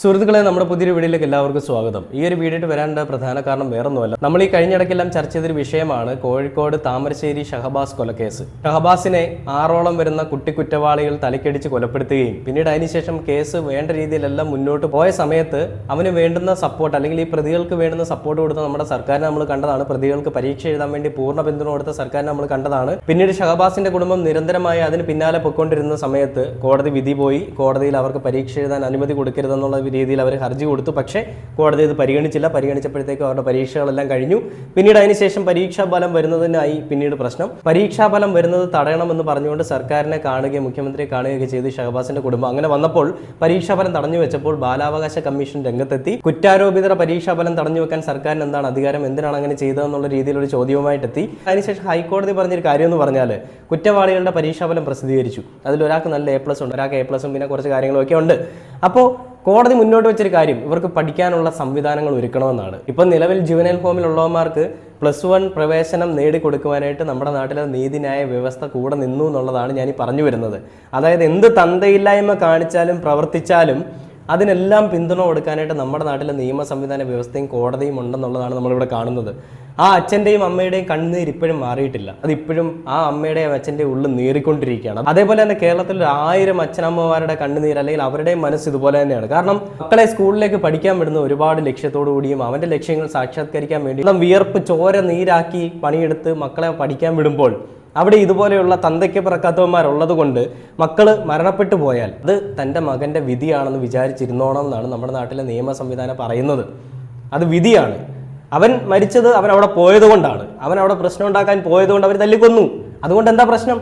സുഹൃത്തുക്കളെ നമ്മുടെ പുതിയൊരു വീഡിയോയിലേക്ക് എല്ലാവർക്കും സ്വാഗതം. ഈ ഒരു വീഡിയോയിട്ട് വരാനുള്ള പ്രധാന കാരണം വേറൊന്നുമല്ല. നമ്മൾ ഈ കഴിഞ്ഞിടയ്ക്കെല്ലാം ചർച്ച ചെയ്തൊരു വിഷയമാണ് കോഴിക്കോട് താമരശ്ശേരി ഷഹബാസ് കൊലക്കേസ്. ഷഹബാസിനെ ആറോളം വരുന്ന കുട്ടി കുറ്റവാളികൾ തലക്കടിച്ച് കൊലപ്പെടുത്തുകയും പിന്നീട് അതിനുശേഷം കേസ് വേണ്ട രീതിയിലെല്ലാം മുന്നോട്ട് പോയ സമയത്ത് അവന് വേണ്ടുന്ന സപ്പോർട്ട് അല്ലെങ്കിൽ ഈ പ്രതികൾക്ക് വേണ്ടുന്ന സപ്പോർട്ട് കൊടുത്ത നമ്മുടെ സർക്കാരിനെ നമ്മൾ കണ്ടതാണ്. പ്രതികൾക്ക് പരീക്ഷ എഴുതാൻ വേണ്ടി പൂർണ പിന്തുണ കൊടുത്ത സർക്കാരിനെ നമ്മൾ കണ്ടതാണ്. പിന്നീട് ഷഹബാസിന്റെ കുടുംബം നിരന്തരമായി അതിന് പിന്നാലെ പൊയ്ക്കൊണ്ടിരുന്ന സമയത്ത് കോടതി വിധി പോയി. കോടതിയിൽ അവർക്ക് പരീക്ഷ എഴുതാൻ അനുമതി കൊടുക്കരുതെന്നുള്ള രീതിയിൽ അവർ ഹർജി കൊടുത്തു. പക്ഷേ കോടതി ഇത് പരിഗണിച്ചില്ല. പരിഗണിച്ചപ്പോഴത്തേക്കും അവരുടെ പരീക്ഷകളെല്ലാം കഴിഞ്ഞു. പിന്നീട് അതിനുശേഷം പരീക്ഷാ ഫലം വരുന്നതിനായി പിന്നീട് പ്രശ്നം. പരീക്ഷാ ഫലം വരുന്നത് തടയണമെന്ന് പറഞ്ഞുകൊണ്ട് സർക്കാരിനെ കാണുകയും മുഖ്യമന്ത്രിയെ കാണുകയൊക്കെ ചെയ്തു ഷഹബാസിന്റെ കുടുംബം. അങ്ങനെ വന്നപ്പോൾ പരീക്ഷാ ഫലം തടഞ്ഞു വെച്ചപ്പോൾ ബാലാവകാശ കമ്മീഷൻ രംഗത്തെത്തി. കുറ്റാരോപിതര പരീക്ഷാ ഫലം തടഞ്ഞു വെക്കാൻ സർക്കാരിന് എന്താണ് അധികാരം? എന്തിനാണ് അങ്ങനെ ചെയ്തതെന്നുള്ള രീതിയിലൊരു ചോദ്യവുമായിട്ടെത്തി. അതിനുശേഷം ഹൈക്കോടതി പറഞ്ഞൊരു കാര്യം എന്ന് പറഞ്ഞാൽ കുറ്റവാളികളുടെ പരീക്ഷാഫലം പ്രസിദ്ധീകരിച്ചു. അതിൽ ഒരാൾക്ക് നല്ല എ പ്ലസ് ഉണ്ട് ഒരാൾക്ക് എ പ്ലസും പിന്നെ കുറച്ച് കാര്യങ്ങളൊക്കെ ഉണ്ട്. അപ്പോൾ കോടതി മുന്നോട്ട് വെച്ചൊരു കാര്യം. ഇവർക്ക് പഠിക്കാനുള്ള സംവിധാനങ്ങൾ ഒരുക്കണമെന്നാണ്. ഇപ്പം നിലവിൽ ജുവനൽ ഹോമിലുള്ളവന്മാർക്ക് പ്ലസ് വൺ പ്രവേശനം നേടിക്കൊടുക്കുവാനായിട്ട് നമ്മുടെ നാട്ടിലെ നീതിന്യായ വ്യവസ്ഥ കൂടെ നിന്നു എന്നുള്ളതാണ് ഞാൻ ഈ പറഞ്ഞു വരുന്നത്. അതായത് എന്ത് തന്തയില്ലായ്മ കാണിച്ചാലും പ്രവർത്തിച്ചാലും അതിനെല്ലാം പിന്തുണ കൊടുക്കാനായിട്ട് നമ്മുടെ നാട്ടിലെ നിയമ സംവിധാന വ്യവസ്ഥയും കോടതിയും ഉണ്ടെന്നുള്ളതാണ് നമ്മളിവിടെ കാണുന്നത്. ആ അച്ഛന്റെയും അമ്മയുടെയും കണ്ണുനീർ ഇപ്പോഴും മാറിയിട്ടില്ല. അതിപ്പോഴും ആ അമ്മയുടെയും അച്ഛന്റെയും ഉള്ളിൽ നീറിക്കൊണ്ടിരിക്കുകയാണ്. അതേപോലെ തന്നെ കേരളത്തിൽ ആയിരം അച്ഛനമ്മമാരുടെ കണ്ണുനീർ അല്ലെങ്കിൽ അവരുടെയും മനസ്സ് ഇതുപോലെ തന്നെയാണ്. കാരണം മക്കളെ സ്കൂളിലേക്ക് പഠിക്കാൻ വിടുന്ന ഒരുപാട് ലക്ഷ്യത്തോടു കൂടിയും അവന്റെ ലക്ഷ്യങ്ങൾ സാക്ഷാത്കരിക്കാൻ വേണ്ടി വിയർപ്പ് ചോര നീരാക്കി പണിയെടുത്ത് മക്കളെ പഠിക്കാൻ വിടുമ്പോൾ അവിടെ ഇതുപോലെയുള്ള തന്തയ്ക്ക് പിറക്കാത്തവന്മാരുള്ളത് കൊണ്ട് മക്കൾ മരണപ്പെട്ടു പോയാൽ അത് തന്റെ മകന്റെ വിധിയാണെന്ന് വിചാരിച്ചിരുന്നോണം എന്നാണ് നമ്മുടെ നാട്ടിലെ നിയമ സംവിധാനം പറയുന്നത്. അത് വിധിയാണ്. അവൻ മരിച്ചത് അവൻ അവിടെ പോയത് കൊണ്ടാണ്. അവൻ അവിടെ പ്രശ്നം ഉണ്ടാക്കാൻ പോയത് കൊണ്ട് അവർ തല്ലിക്കൊന്നു. അതുകൊണ്ട് എന്താ പ്രശ്നം?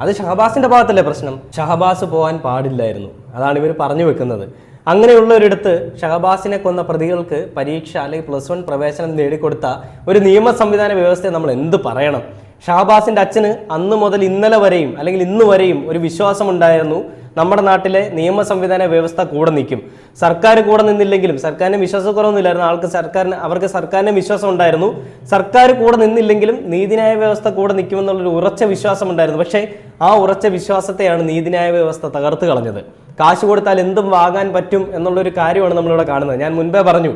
അത് ഷഹബാസിന്റെ ഭാഗത്തല്ലേ പ്രശ്നം? ഷഹബാസ് പോകാൻ പാടില്ലായിരുന്നു. അതാണ് ഇവർ പറഞ്ഞു വെക്കുന്നത്. അങ്ങനെയുള്ള ഒരിടത്ത് ഷഹബാസിനെ കൊന്ന പ്രതികൾക്ക് പരീക്ഷ അല്ലെങ്കിൽ പ്ലസ് വൺ പ്രവേശനം നേടിക്കൊടുത്ത ഒരു നിയമ സംവിധാന വ്യവസ്ഥയെ നമ്മൾ എന്ത് പറയണം? ഷഹബാസിന്റെ അച്ഛന് അന്ന് മുതൽ ഇന്നലെ വരെയും അല്ലെങ്കിൽ ഇന്ന് വരെയും ഒരു വിശ്വാസം ഉണ്ടായിരുന്നു നമ്മുടെ നാട്ടിലെ നിയമ സംവിധാന വ്യവസ്ഥ കൂടെ നിൽക്കും. സർക്കാർ കൂടെ നിന്നില്ലെങ്കിലും സർക്കാരിന് വിശ്വാസക്കുറവൊന്നുമില്ലായിരുന്നു. ആൾക്ക് സർക്കാരിന് അവർക്ക് സർക്കാരിന് വിശ്വാസം ഉണ്ടായിരുന്നു സർക്കാർ കൂടെ നിന്നില്ലെങ്കിലും നീതിന്യായ വ്യവസ്ഥ കൂടെ നിൽക്കുമെന്നുള്ളൊരു ഉറച്ച വിശ്വാസം ഉണ്ടായിരുന്നു പക്ഷേ ആ ഉറച്ച വിശ്വാസത്തെയാണ് നീതിന്യായ വ്യവസ്ഥ തകർത്ത് കളഞ്ഞത്. കാശ് കൊടുത്താൽ എന്തും വാങ്ങാൻ പറ്റും എന്നുള്ളൊരു കാര്യമാണ് നമ്മളിവിടെ കാണുന്നത്. ഞാൻ മുൻപേ പറഞ്ഞു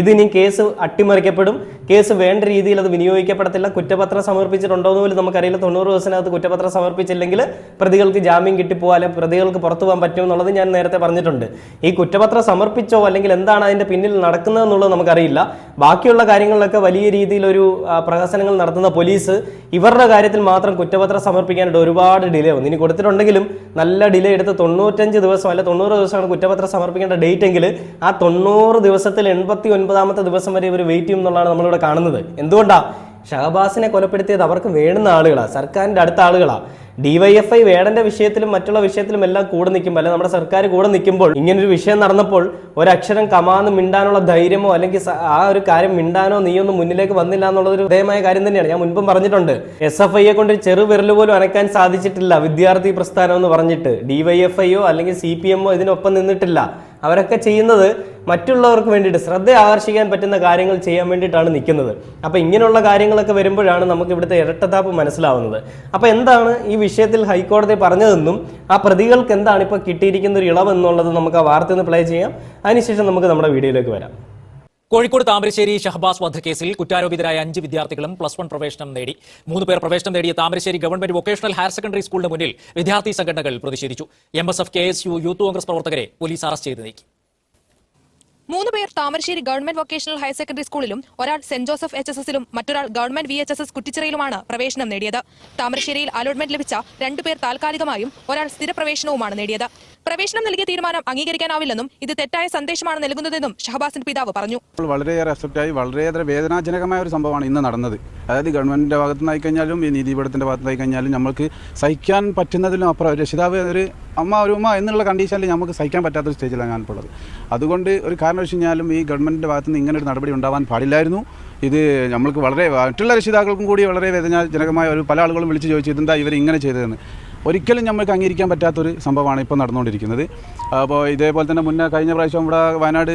ഇതിനി കേസ് അട്ടിമറിക്കപ്പെടും. കേസ് വേണ്ട രീതിയിൽ അത് വിനിയോഗിക്കപ്പെടത്തില്ല. കുറ്റപത്രം സമർപ്പിച്ചിട്ടുണ്ടോ എന്ന് പോലും നമുക്കറിയില്ല. തൊണ്ണൂറ് ദിവസത്തിനകത്ത് കുറ്റപത്രം സമർപ്പിച്ചില്ലെങ്കിൽ പ്രതികൾക്ക് ജാമ്യം കിട്ടിപ്പോവാൻ പ്രതികൾക്ക് പുറത്തു പോകാൻ പറ്റും എന്നുള്ളത് ഞാൻ നേരത്തെ പറഞ്ഞിട്ടുണ്ട്. ഈ കുറ്റപത്രം സമർപ്പിച്ചോ അല്ലെങ്കിൽ എന്താണ് അതിന്റെ പിന്നിൽ നടക്കുന്നത് എന്നുള്ളത് നമുക്കറിയില്ല. ബാക്കിയുള്ള കാര്യങ്ങളിലൊക്കെ വലിയ രീതിയിലൊരു പ്രഹസനങ്ങൾ നടത്തുന്ന പോലീസ് ഇവരുടെ കാര്യത്തിൽ മാത്രം കുറ്റപത്രം സമർപ്പിക്കാനായിട്ട് ഒരുപാട് ഡിലേ വന്നു. ഇനി കൊടുത്തിട്ടുണ്ടെങ്കിലും നല്ല ഡിലേ എടുത്ത് തൊണ്ണൂറ്റഞ്ച് ദിവസം അല്ല തൊണ്ണൂറ് ദിവസമാണ് കുറ്റപത്രം സമർപ്പിക്കേണ്ട ഡേറ്റ് എങ്കിൽ ആ തൊണ്ണൂറ് ദിവസത്തിൽ എൺപത്തി ഒൻപതാമത്തെ ദിവസം വരെ ഇവർ വെയിറ്റ് ചെയ്യും എന്നുള്ളതാണ് നമ്മളിവിടെ കാണുന്നത്. എന്തുകൊണ്ടാ? ഷഹബാസിനെ കൊലപ്പെടുത്തിയത് അവർക്ക് വേണ്ടുന്ന ആളുകളാണ് സർക്കാരിന്റെ അടുത്ത ആളുകളാണ് ഡിവൈഎഫ്ഐ വേടന്റെ വിഷയത്തിലും മറ്റുള്ള വിഷയത്തിലും എല്ലാം കൂടെ നിൽക്കുമ്പോൾ അല്ലെ നമ്മുടെ സർക്കാർ കൂടെ നിൽക്കുമ്പോൾ ഇങ്ങനൊരു വിഷയം നടന്നപ്പോൾ ഒരക്ഷരം കമാന്ന് മിണ്ടാനുള്ള ധൈര്യമോ അല്ലെങ്കിൽ ആ ഒരു കാര്യം മിണ്ടാനോ നീയൊന്നും മുന്നിലേക്ക് വന്നില്ല എന്നുള്ള ഒരു ഹൃദയമായ കാര്യം തന്നെയാണ്. ഞാൻ മുൻപും പറഞ്ഞിട്ടുണ്ട് എസ് എഫ് ഐയെ കൊണ്ട് ചെറു വിരൽ പോലും അനക്കാൻ സാധിച്ചിട്ടില്ല വിദ്യാർത്ഥി പ്രസ്ഥാനം എന്ന് പറഞ്ഞിട്ട്. ഡിവൈഎഫ്ഐയോ അല്ലെങ്കിൽ സി പി എമ്മോ ഇതിനൊപ്പം നിന്നിട്ടില്ല. അവരൊക്കെ ചെയ്യുന്നത് മറ്റുള്ളവർക്ക് വേണ്ടിയിട്ട് ശ്രദ്ധ ആകർഷിക്കാൻ പറ്റുന്ന കാര്യങ്ങൾ ചെയ്യാൻ വേണ്ടിയിട്ടാണ് നിൽക്കുന്നത്. അപ്പോൾ ഇങ്ങനെയുള്ള കാര്യങ്ങളൊക്കെ വരുമ്പോഴാണ് നമുക്ക് ഇവിടുത്തെ ഇരട്ടത്താപ്പ് മനസ്സിലാവുന്നത്. അപ്പോൾ എന്താണ് ഈ വിഷയത്തിൽ ഹൈക്കോടതി പറഞ്ഞതെന്നും ആ പ്രതികൾക്ക് എന്താണ് ഇപ്പോൾ കിട്ടിയിരിക്കുന്ന ഒരു ഇളവ് എന്നുള്ളത് നമുക്ക് ആ വാർത്ത ഒന്ന് പ്ലേ ചെയ്യാം. അതിനുശേഷം നമുക്ക് നമ്മുടെ വീഡിയോയിലേക്ക് വരാം. കോഴിക്കോട് താമരശ്ശേരി ഷഹബാസ് വധക്കേസിൽ കുറ്റാരോപിതരായ അഞ്ച് വിദ്യാർത്ഥികളും പ്ലസ് വൺ പ്രവേശനം നേടി. മൂന്ന് പേർ പ്രവേശനം നേടിയ Thamarassery government vocational higher secondary സ്കൂളിന് മുന്നിൽ വിദ്യാർത്ഥി സംഘടനകൾ പ്രതിഷേധിച്ചു. M S F K S U youth congress പ്രവർത്തകരെ പോലീസ് അറസ്റ്റ് ചെയ്ത് നീക്കി. മൂന്ന് പേർ Thamarassery government vocational higher secondary സ്കൂളിലും ഒരാൾ സെന്റ് ജോസഫ് എച്ച് എസ് എസിലും മറ്റൊരാൾ government V H S S കുറ്റിച്ചിറയിലുമാണ് പ്രവേശനം നേടിയത്. താമരശ്ശേരിയിൽ അലോട്ട്മെന്റ് ലഭിച്ച രണ്ടുപേർ താൽക്കാലികമായും ഒരാൾ സ്ഥിരപ്രവേശനവുമാണ് നേടിയത്. പ്രവേശനം നൽകിയ തീരുമാനം അംഗീകരിക്കാനാവില്ലെന്നും ഇത് തെറ്റായ സന്ദേശമാണ് നൽകുന്നതെന്നും ഷഹബാസിന്റെ പിതാവ് പറഞ്ഞു. വളരെയേറെ അക്സെപ്റ്റായി വളരെയേറെ വേദനാജനകമായ ഒരു സംഭവമാണ് ഇന്ന് നടന്നത്. അതായത് ഗവൺമെന്റിന്റെ ഭാഗത്തു നിന്നായി കഴിഞ്ഞാലും ഈ നീതിപീഠത്തിന്റെ ഭാഗത്തു നിന്നായി കഴിഞ്ഞാലും നമ്മൾക്ക് സഹിക്കാൻ പറ്റുന്നതിലും അപ്പുറം ഒരു രക്ഷിതാവ് ഒരു അമ്മ ഒരു ഉമ്മ എന്നുള്ള കണ്ടീഷനിൽ നമുക്ക് സഹിക്കാൻ പറ്റാത്തൊരു സ്റ്റേജിലാണ് ഞാനിപ്പോൾ ഉള്ളത് അതുകൊണ്ട് ഒരു കാരണം വെച്ച് കഴിഞ്ഞാലും ഈ ഗവൺമെന്റിന്റെ ഭാഗത്ത് നിന്ന് ഇങ്ങനെ ഒരു നടപടി ഉണ്ടാവാൻ പാടില്ലായിരുന്നു. ഇത് നമ്മൾക്ക് വളരെ മറ്റുള്ള രക്ഷിതാക്കൾക്കും കൂടി വളരെ വേദനാജനകമായ ഒരു പല ആളുകളും വിളിച്ച് ചോദിച്ചു ഇതെന്താ ഇവർ ഇങ്ങനെ ചെയ്തതെന്ന്. ഒരിക്കലും നമ്മൾക്ക് അംഗീകരിക്കാൻ പറ്റാത്തൊരു സംഭവമാണ് ഇപ്പോൾ നടന്നുകൊണ്ടിരിക്കുന്നത്. അപ്പോൾ ഇതേപോലെ തന്നെ മുന്നേ കഴിഞ്ഞ പ്രാവശ്യം ഇവിടെ വയനാട്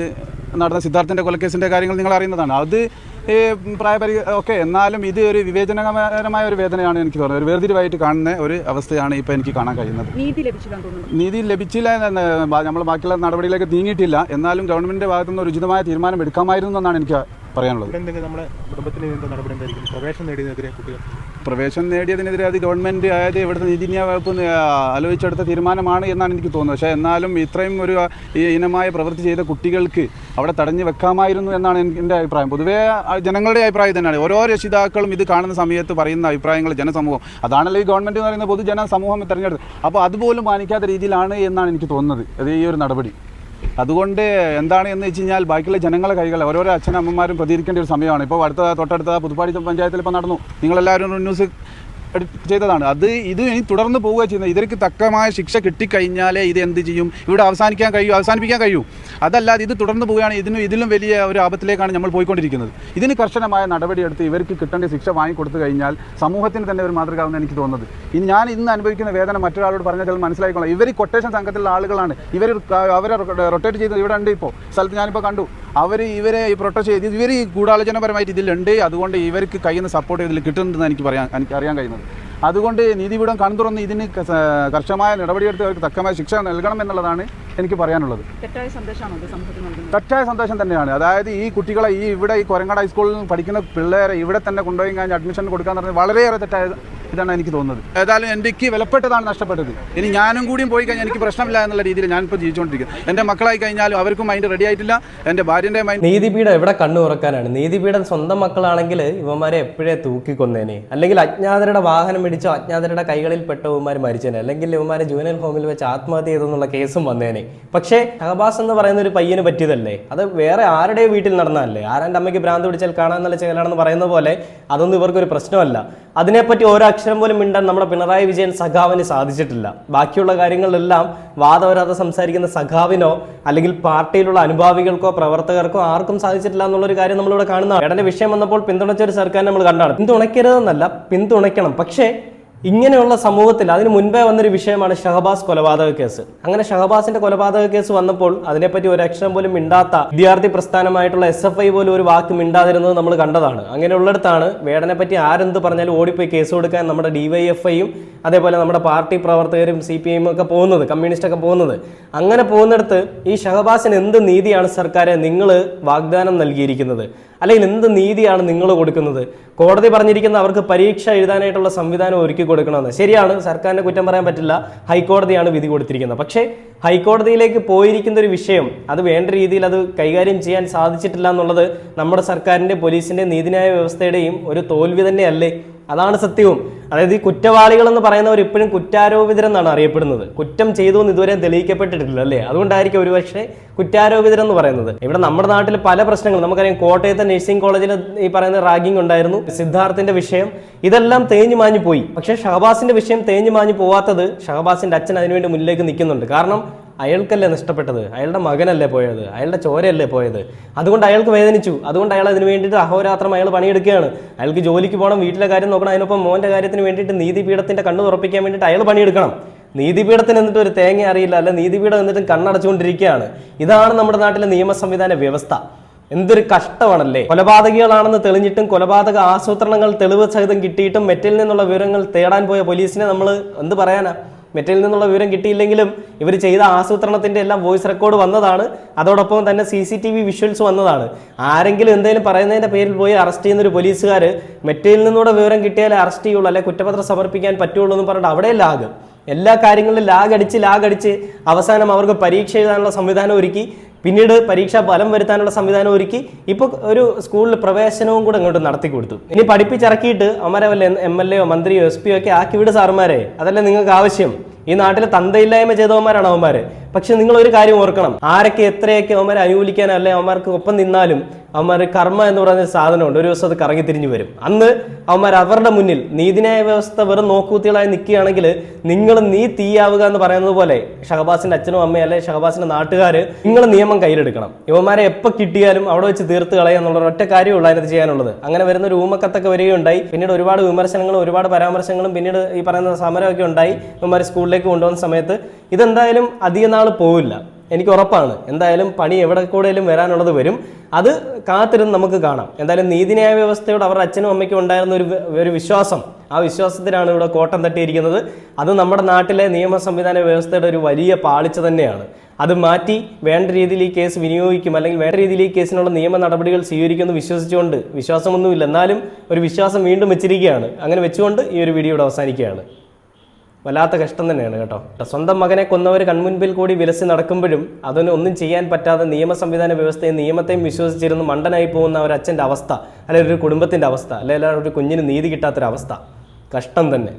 നടന്ന സിദ്ധാർത്ഥിന്റെ കൊലക്കേസിന്റെ കാര്യങ്ങൾ നിങ്ങൾ അറിയുന്നതാണ്. അത് ഈ പ്രായപരി ഓക്കെ എന്നാലും ഇത് ഒരു വിവേചനകരമായ ഒരു വേദനയാണ് എനിക്ക് തോന്നുന്നത്. ഒരു വേർതിരിവായിട്ട് കാണുന്ന ഒരു അവസ്ഥയാണ് ഇപ്പോൾ എനിക്ക് കാണാൻ കഴിയുന്നത്. നീതി ലഭിച്ചില്ല നമ്മൾ ബാക്കിയുള്ള നടപടിയിലേക്ക് നീങ്ങിയിട്ടില്ല. എന്നാലും ഗവൺമെന്റിന്റെ ഭാഗത്തുനിന്ന് ഒരു ഉചിതമായ തീരുമാനം എടുക്കാമായിരുന്നു എന്നാണ് എനിക്ക് പറയാനുള്ളത്. എന്തെങ്കിലും നമ്മുടെ നടപടി എന്തായിരിക്കും? പ്രവേശനം നേടിയതിനെതിരെ കുട്ടികൾ പ്രവേശനം നേടിയതിനെതിരെ അത് ഗവൺമെന്റ് അതായത് ഇവിടുത്തെ നീതിന്യായ വകുപ്പ് ആലോചിച്ചെടുത്ത തീരുമാനമാണ് എന്നാണ് എനിക്ക് തോന്നുന്നത്. പക്ഷേ എന്നാലും ഇത്രയും ഒരു ഈ ഇനമായ പ്രവൃത്തി ചെയ്ത കുട്ടികൾക്ക് അവിടെ തടഞ്ഞു വെക്കാമായിരുന്നു എന്നാണ് എനിക്ക് എന്റെ അഭിപ്രായം. പൊതുവേ ജനങ്ങളുടെ അഭിപ്രായം തന്നെയാണ്. ഓരോ രക്ഷിതാക്കളും ഇത് കാണുന്ന സമയത്ത് പറയുന്ന അഭിപ്രായങ്ങൾ ജനസമൂഹം. അതാണല്ലോ ഈ ഗവൺമെന്റ് എന്ന് പറയുന്ന പൊതുജന സമൂഹം തിരഞ്ഞെടുത്ത് അപ്പോൾ അതുപോലും മാനിക്കാത്ത രീതിയിലാണ് എന്നാണ് എനിക്ക് തോന്നുന്നത്. അത് ഈ ഒരു നടപടി. അതുകൊണ്ട് എന്താണ് എന്ന് വെച്ച് കഴിഞ്ഞാൽ ബാക്കിയുള്ള ജനങ്ങളെ കൈകൾ ഓരോരോ അച്ഛനമ്മമാരും പ്രതികരിക്കേണ്ട ഒരു സമയമാണ്. ഇപ്പോൾ അടുത്ത തൊട്ടടുത്ത പുതുപ്പാടി പഞ്ചായത്തിൽ ഇപ്പോൾ നടന്നു. നിങ്ങളെല്ലാവരും ന്യൂസ് ചെയ്തതാണ്. അത് ഇത് ഇനി തുടർന്ന് പോവുക ചെയ്യുന്നത്. ഇവർക്ക് തക്കമായ ശിക്ഷ കിട്ടിക്കഴിഞ്ഞാലേ ഇത് എന്ത് ചെയ്യും? ഇവിടെ അവസാനിക്കാൻ കഴിയും അവസാനിപ്പിക്കാൻ കഴിയും. അതല്ലാതെ ഇത് തുടർന്ന് പോവുകയാണ് ഇതിനും ഇതിലും വലിയ ഒരു ആപത്തിലേക്കാണ് നമ്മൾ പോയിക്കൊണ്ടിരിക്കുന്നത്. ഇതിന് കർശനമായ നടപടിയെടുത്ത് ഇവർക്ക് കിട്ടേണ്ട ശിക്ഷ വാങ്ങിക്കൊടുത്തു കഴിഞ്ഞാൽ സമൂഹത്തിന് തന്നെ ഒരു മാതൃകയാവുന്ന എനിക്ക് തോന്നുന്നത്. ഇനി ഞാൻ ഇന്ന് അനുഭവിക്കുന്ന വേദന മറ്റൊരാളോട് പറഞ്ഞാൽ ചിലപ്പോൾ മനസ്സിലായിക്കോളാം ഇവർ കൊട്ടേഷൻ സംഘത്തിലുള്ള ആളുകളാണ്. ഇവർ അവരെ റൊട്ടേറ്റ് ചെയ്ത് ഇവിടെ ഉണ്ട് ഇപ്പോൾ. സ്ഥലത്ത് ഞാനിപ്പോൾ കണ്ടു. അവർ ഇവരെ ഈ പ്രൊട്ടക്ട് ചെയ്ത് ഇവർ ഈ ഗൂഢാലോചനപരമായിട്ട് ഇതിലുണ്ട്. അതുകൊണ്ട് ഇവർക്ക് കഴിയുന്ന സപ്പോർട്ട് ഇതിൽ കിട്ടുന്നുണ്ടെന്ന് എനിക്ക് പറയാൻ എനിക്ക് അറിയാൻ കഴിയുന്നത്. അതുകൊണ്ട് നീതിപീഠം തുറന്ന് ഇതിന് കർശനമായ നടപടിയെടുത്ത് അവർക്ക് തക്കമായ ശിക്ഷ നൽകണം എന്നുള്ളതാണ് എനിക്ക് പറയാനുള്ളത്. തെറ്റായ സന്ദേശമാണ് തെറ്റായ സന്ദേശം തന്നെയാണ്. അതായത് ഈ കുട്ടികളെ ഈ ഇവിടെ ഈ കൊരങ്ങാട് ഹൈസ്കൂളിൽ പഠിക്കുന്ന പിള്ളേരെ ഇവിടെ തന്നെ കൊണ്ടുപോയി കഴിഞ്ഞാൽ അഡ്മിഷൻ കൊടുക്കാന്ന് പറഞ്ഞാൽ വളരെയേറെ തെറ്റായ ഇതാണ് എനിക്ക് തോന്നുന്നത്. ഏതായാലും എനിക്ക് വിലപ്പെട്ടതാണ് നഷ്ടപ്പെട്ടത്. ഇനി ഞാനും കൂടിയും പോയി കഴിഞ്ഞാൽ എനിക്ക് പ്രശ്നമില്ല എന്നുള്ള രീതിയിൽ ഞാനിപ്പോൾ ജീവിച്ചുകൊണ്ടിരിക്കുന്നത് എന്റെ മക്കളായി കഴിഞ്ഞാലും അവർക്കും മൈൻഡ് റെഡി ആയിട്ടില്ല. എന്റെ ഭാര്യന്റെ മൈൻഡ് നീതിപീഠം എവിടെ കണ്ണു ഉറക്കാനാണ് നീതിപീഠം സ്വന്തം മക്കളാണെങ്കിൽ ഇവന്മാരെ എപ്പോഴേ തൂക്കിക്കൊന്നേനെ? അല്ലെങ്കിൽ അജ്ഞാതരുടെ വാഹനം പിടിച്ചോ അജ്ഞാതരുടെ കൈകളിൽ പെട്ട ഇവന്മാർ മരിച്ചേനെ? അല്ലെങ്കിൽ ഇവന്മാരെ ജൂനിയൽ ഹോമിൽ വെച്ച് ആത്മഹത്യ ചെയ്തെന്നുള്ള കേസും വന്നേനെ? പക്ഷേ ഷഹബാസ് എന്ന് പറയുന്ന ഒരു പയ്യന് പറ്റിയതല്ലേ? അത് വേറെ ആരുടെ വീട്ടിൽ നടന്നതല്ലേ? ആരാന്റെ അമ്മയ്ക്ക് ഭ്രാന്ത് പിടിച്ചാൽ കാണാൻ നല്ല ചെയ്യലാണെന്ന് പറയുന്ന പോലെ അതൊന്നും ഇവർക്കൊരു പ്രശ്നമല്ല. അതിനെപ്പറ്റി ഓരോ അക്ഷരം പോലും മിണ്ടാൻ നമ്മുടെ പിണറായി വിജയൻ സഖാവിന് സാധിച്ചിട്ടില്ല. ബാക്കിയുള്ള കാര്യങ്ങളിലെല്ലാം വാദവരാതെ സംസാരിക്കുന്ന സഖാവിനോ അല്ലെങ്കിൽ പാർട്ടിയിലുള്ള അനുഭാവികൾക്കോ പ്രവർത്തകർക്കോ ആർക്കും സാധിച്ചിട്ടില്ല എന്നുള്ളൊരു കാര്യം നമ്മളിവിടെ കാണുന്നതാണ്. ഇടന്റെ വിഷയം വന്നപ്പോൾ പിന്തുണച്ച ഒരു സർക്കാർ നമ്മൾ കണ്ടാണ്. പിന്തുണയ്ക്കരുതെന്നല്ല പിന്തുണയ്ക്കണം. പക്ഷേ ഇങ്ങനെയുള്ള സമൂഹത്തിൽ അതിന് മുൻപേ വന്നൊരു വിഷയമാണ് ഷഹബാസ് കൊലപാതക കേസ്. അങ്ങനെ ഷഹബാസിന്റെ കൊലപാതക കേസ് വന്നപ്പോൾ അതിനെപ്പറ്റി ഒരു അക്ഷരം പോലും മിണ്ടാത്ത വിദ്യാർത്ഥി പ്രസ്ഥാനമായിട്ടുള്ള എസ് എഫ് ഐ പോലും ഒരു വാക്ക് മിണ്ടാതിരുന്നത് നമ്മൾ കണ്ടതാണ്. അങ്ങനെയുള്ളിടത്താണ് വേടനെ പറ്റി ആരെന്ത് പറഞ്ഞാലും ഓടിപ്പോയി കേസ് കൊടുക്കാൻ നമ്മുടെ ഡിവൈഎഫ്ഐയും അതേപോലെ നമ്മുടെ പാർട്ടി പ്രവർത്തകരും സി പി ഐയും ഒക്കെ പോകുന്നത് കമ്മ്യൂണിസ്റ്റ് ഒക്കെ പോകുന്നത്. അങ്ങനെ പോകുന്നിടത്ത് ഈ ഷഹബാസിന് എന്ത് നീതിയാണ് സർക്കാരെ നിങ്ങൾ വാഗ്ദാനം നൽകിയിരിക്കുന്നത്? അല്ലെങ്കിൽ എന്ത് നീതിയാണ് നിങ്ങൾ കൊടുക്കുന്നത്? കോടതി പറഞ്ഞിരിക്കുന്ന അവർക്ക് പരീക്ഷ എഴുതാനായിട്ടുള്ള സംവിധാനം ഒരുക്കി കൊടുക്കണമെന്ന്. ശരിയാണ് സർക്കാരിനെ കുറ്റം പറയാൻ പറ്റില്ല. ഹൈക്കോടതിയാണ് വിധി കൊടുത്തിരിക്കുന്നത്. പക്ഷേ ഹൈക്കോടതിയിലേക്ക് പോയിരിക്കുന്ന ഒരു വിഷയം അത് വേണ്ട രീതിയിൽ അത് കൈകാര്യം ചെയ്യാൻ സാധിച്ചിട്ടില്ല എന്നുള്ളത് നമ്മുടെ സർക്കാരിന്റെ പോലീസിന്റെ നീതിന്യായ വ്യവസ്ഥയുടെയും ഒരു തോൽവി തന്നെയല്ലേ? അതാണ് സത്യവും. അതായത് ഈ കുറ്റവാളികൾ എന്ന് പറയുന്നവർ ഇപ്പോഴും കുറ്റാരോപിതരെന്നാണ് അറിയപ്പെടുന്നത്. കുറ്റം ചെയ്തു എന്ന് ഇതുവരെ തെളിയിക്കപ്പെട്ടിട്ടില്ല അല്ലേ? അതുകൊണ്ടായിരിക്കും ഒരുപക്ഷെ കുറ്റാരോപിതരെന്ന് പറയുന്നത്. ഇവിടെ നമ്മുടെ നാട്ടിൽ പല പ്രശ്നങ്ങളും. നമുക്കറിയാം കോട്ടയത്തെ നഴ്സിംഗ് കോളേജിൽ ഈ പറയുന്ന റാഗിംഗ് ഉണ്ടായിരുന്നു. സിദ്ധാർത്ഥിന്റെ വിഷയം. ഇതെല്ലാം തേഞ്ഞു മാഞ്ഞു പോയി. പക്ഷേ ഷഹബാസിന്റെ വിഷയം തേഞ്ഞു മാഞ്ഞു പോവാത്തത് ഷഹബാസിന്റെ അച്ഛൻ അതിനുവേണ്ടി മുന്നിലേക്ക് നിൽക്കുന്നുണ്ട്. കാരണം അയാൾക്കല്ലേ നഷ്ടപ്പെട്ടത്? അയാളുടെ മകനല്ലേ പോയത്? അയാളുടെ ചോരയല്ലേ പോയത്? അതുകൊണ്ട് അയാൾക്ക് വേദനിച്ചു. അതുകൊണ്ട് അയാൾ അതിന് വേണ്ടിയിട്ട് അഹോരാത്രം അയാൾ പണിയെടുക്കുകയാണ്. അയാൾക്ക് ജോലിക്ക് പോകണം വീട്ടിലെ കാര്യം നോക്കണം അതിനൊപ്പം മോന്റെ കാര്യത്തിന് വേണ്ടിയിട്ട് നീതിപീഠത്തിന്റെ കണ്ണു തുറപ്പിക്കാൻ വേണ്ടിയിട്ട് അയാൾ പണിയെടുക്കണം. നീതിപീഠത്തിന് എന്നിട്ട് ഒരു തേങ്ങ അറിയില്ല അല്ല? നീതിപീഠം എന്നിട്ടും കണ്ണടച്ചുകൊണ്ടിരിക്കുകയാണ്. ഇതാണ് നമ്മുടെ നാട്ടിലെ നിയമ സംവിധാന വ്യവസ്ഥ. എന്തൊരു കഷ്ടമാണല്ലേ? കൊലപാതകികളാണെന്ന് തെളിഞ്ഞിട്ടും കൊലപാതക ആസൂത്രണങ്ങൾ തെളിവ് സഹിതം കിട്ടിയിട്ടും മെറ്റിൽ നിന്നുള്ള വിവരങ്ങൾ തേടാൻ പോയ പോലീസിനെ നമ്മൾ എന്ത് പറയാനാ? മെറ്റയിൽ നിന്നുള്ള വിവരം കിട്ടിയില്ലെങ്കിലും ഇവർ ചെയ്ത ആസൂത്രണത്തിന്റെ എല്ലാം വോയിസ് റെക്കോർഡ് വന്നതാണ്. അതോടൊപ്പം തന്നെ C C T V visuals വന്നതാണ്. ആരെങ്കിലും എന്തെങ്കിലും പറയുന്നതിന്റെ പേരിൽ പോയി അറസ്റ്റ് ചെയ്യുന്ന ഒരു പോലീസുകാർ മെറ്റയിൽ നിന്നുള്ള വിവരം കിട്ടിയാലേ അറസ്റ്റ് ചെയ്യുള്ളൂ അല്ലെ കുറ്റപത്രം സമർപ്പിക്കാൻ പറ്റുള്ളൂ എന്ന് പറഞ്ഞിട്ട് അവിടെ ലാഗ് എല്ലാ കാര്യങ്ങളിലും ലാഗടിച്ച് ലാഗടിച്ച് അവസാനം അവർക്ക് പരീക്ഷ എഴുതാനുള്ള സംവിധാനം ഒരുക്കി. പിന്നീട് പരീക്ഷാ ഫലം വരുത്താനുള്ള സംവിധാനം ഒരുക്കി. ഇപ്പോൾ ഒരു സ്കൂളിൽ പ്രവേശനവും കൂടെ അങ്ങോട്ട് നടത്തി കൊടുത്തു. ഇനി പഠിപ്പിച്ചിറക്കിയിട്ട് അവന്മാരെ വല്ല എം എൽ എയോ മന്ത്രിയോ എസ് പിയോ ഒക്കെ ആക്കി വിട് സാറുമാരെ. അതല്ലേ നിങ്ങൾക്ക് ആവശ്യം? ഈ നാട്ടിലെ തന്തയില്ലായ്മ ചെയ്തവന്മാരാണ് അവന്മാര്. പക്ഷെ നിങ്ങൾ ഒരു കാര്യം ഓർക്കണം. ആരൊക്കെ എത്രയൊക്കെ അവന്മാരെ അനുകൂലിക്കാൻ അല്ലെ അവന്മാർക്ക് ഒപ്പം നിന്നാലും അവന്മാർ കർമ്മ എന്ന് പറയുന്ന സാധനമുണ്ട്. ഒരു ദിവസം അത് കറങ്ങി തിരിഞ്ഞു വരും. അന്ന് അവന്മാർ അവരുടെ മുന്നിൽ നീതിന്യായ വ്യവസ്ഥ വെറും നോക്കൂത്തികളായി നിൽക്കുകയാണെങ്കിൽ നിങ്ങൾ നീ തീയാവുക എന്ന് പറയുന്നത് പോലെ ഷഹബാസിന്റെ അച്ഛനും അമ്മയും അല്ലെ ഷഹബാസിന്റെ നാട്ടുകാർ നിങ്ങൾ നിയമം കയ്യിലെടുക്കണം. ഇവന്മാരെ എപ്പോൾ കിട്ടിയാലും അവിടെ വെച്ച് തീർത്ത് കളയുക എന്നുള്ള ഒറ്റ കാര്യമുള്ളൂ അതിനകത്ത് ചെയ്യാനുള്ളത്. അങ്ങനെ വരുന്ന ഒരു ഊമക്കത്തൊക്കെ വരികയുണ്ടായി. പിന്നീട് ഒരുപാട് വിമർശനങ്ങളും ഒരുപാട് പരാമർശങ്ങളും പിന്നീട് ഈ പറയുന്ന സമരമൊക്കെ ഉണ്ടായി. ഇവന്മാർ സ്കൂളിലേക്ക് കൊണ്ടുവന്ന സമയത്ത് ഇതെന്തായാലും അധിക നാൾ പോവില്ല. എനിക്ക് ഉറപ്പാണ്. എന്തായാലും പണി എവിടെ കൂടെയും വരാനുള്ളത് വരും. അത് കാത്തിരുന്ന് നമുക്ക് കാണാം. എന്തായാലും നീതിന്യായ വ്യവസ്ഥയോട് അവരുടെ അച്ഛനും അമ്മയ്ക്കും ഉണ്ടായിരുന്ന ഒരു ഒരു വിശ്വാസം. ആ വിശ്വാസത്തിലാണ് ഇവിടെ കോട്ടം തട്ടിയിരിക്കുന്നത്. അത് നമ്മുടെ നാട്ടിലെ നിയമ സംവിധാന വ്യവസ്ഥയുടെ ഒരു വലിയ പാളിച്ച തന്നെയാണ്. അത് മാറ്റി വേണ്ട രീതിയിൽ ഈ കേസ് വിനിയോഗിക്കും. അല്ലെങ്കിൽ വേണ്ട രീതിയിൽ ഈ കേസിനുള്ള നിയമ നടപടികൾ സ്വീകരിക്കുമെന്ന് വിശ്വസിച്ചുകൊണ്ട് വിശ്വാസമൊന്നുമില്ല. എന്നാലും ഒരു വിശ്വാസം വീണ്ടും വെച്ചിരിക്കുകയാണ്. അങ്ങനെ വെച്ചുകൊണ്ട് ഈ ഒരു വീഡിയോ അവസാനിക്കുകയാണ്. വല്ലാത്ത കഷ്ടം തന്നെയാണ് കേട്ടോ. സ്വന്തം മകനെ കൊന്നവർ കൺമുൻപിൽ കൂടി വിലസി നടക്കുമ്പോഴും അതിന് ഒന്നും ചെയ്യാൻ പറ്റാതെ നിയമ സംവിധാന വ്യവസ്ഥയും നിയമത്തെയും വിശ്വസിച്ചിരുന്ന് മണ്ടനായി പോകുന്ന ഒരു അച്ഛന്റെ അവസ്ഥ അല്ലെങ്കിൽ ഒരു കുടുംബത്തിന്റെ അവസ്ഥ അല്ലെങ്കിൽ ഒരു കുഞ്ഞിന് നീതി കിട്ടാത്തൊരവസ്ഥ. കഷ്ടം തന്നെ.